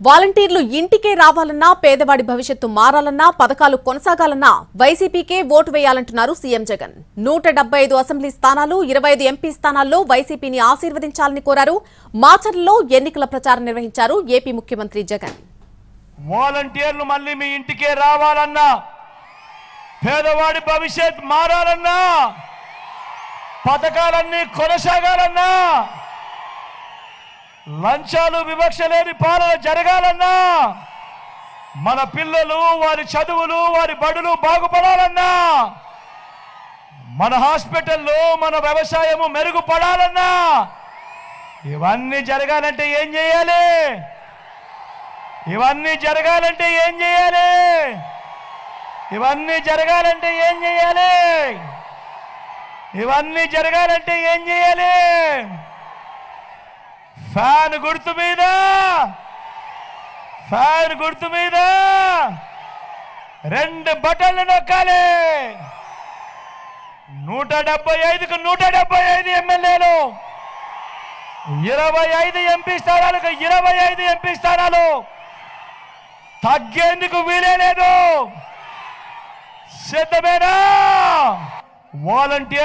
వాలంటీర్లు ఇంటికే రావాలన్నా పేదవాడి భవిష్యత్తు మారాలన్నా పథకాలు కొనసాగాలన్నా వైసీపీకే ఓటు వేయాలంటున్నారు సీఎం జగన్. నూట ఐదు అసెంబ్లీ స్థానాలు ఇరవై ఐదు ఎంపీ స్థానాల్లో వైసీపీని ఆశీర్వదించాలని కోరారు. మాచర్లలో ఎన్నికల ప్రచారం నిర్వహించారు ఏపీ ముఖ్యమంత్రి జగన్. వాలంటీర్లు మళ్ళీ మీ ఇంటికే రావాలన్నా పేదవాడి భవిష్యత్ మారాలన్నా పథకాలన్నీ కొనసాగాలన్నా లంచాలు వివక్ష లేని పాలన జరగాలన్నా మన పిల్లలు వారి చదువులు వారి బడులు బాగుపడాలన్నా మన హాస్పిటల్లో మన వ్యవసాయము మెరుగుపడాలన్నా ఇవన్నీ జరగాలంటే ఏం చేయాలి? ఇవన్నీ జరగాలంటే ఏం చేయాలి? ఇవన్నీ జరగాలంటే ఏం చేయాలి? ఇవన్నీ జరగాలంటే ఏం చేయాలి? ఫ్యాన్ గుర్తు మీద. ఫ్యాన్ గుర్తు మీద. రెండు బటన్లు నొక్కాలి. నూట డెబ్బై ఐదుకు నూట డెబ్బై ఐదు ఎమ్మెల్యేలు. ఇరవై ఐదు ఎంపీ స్థానాలకు ఇరవై ఐదు ఎంపీ స్థానాలు. తగ్గేందుకు వీలే లేదు. సిద్ధమేనా? వాలంటీర్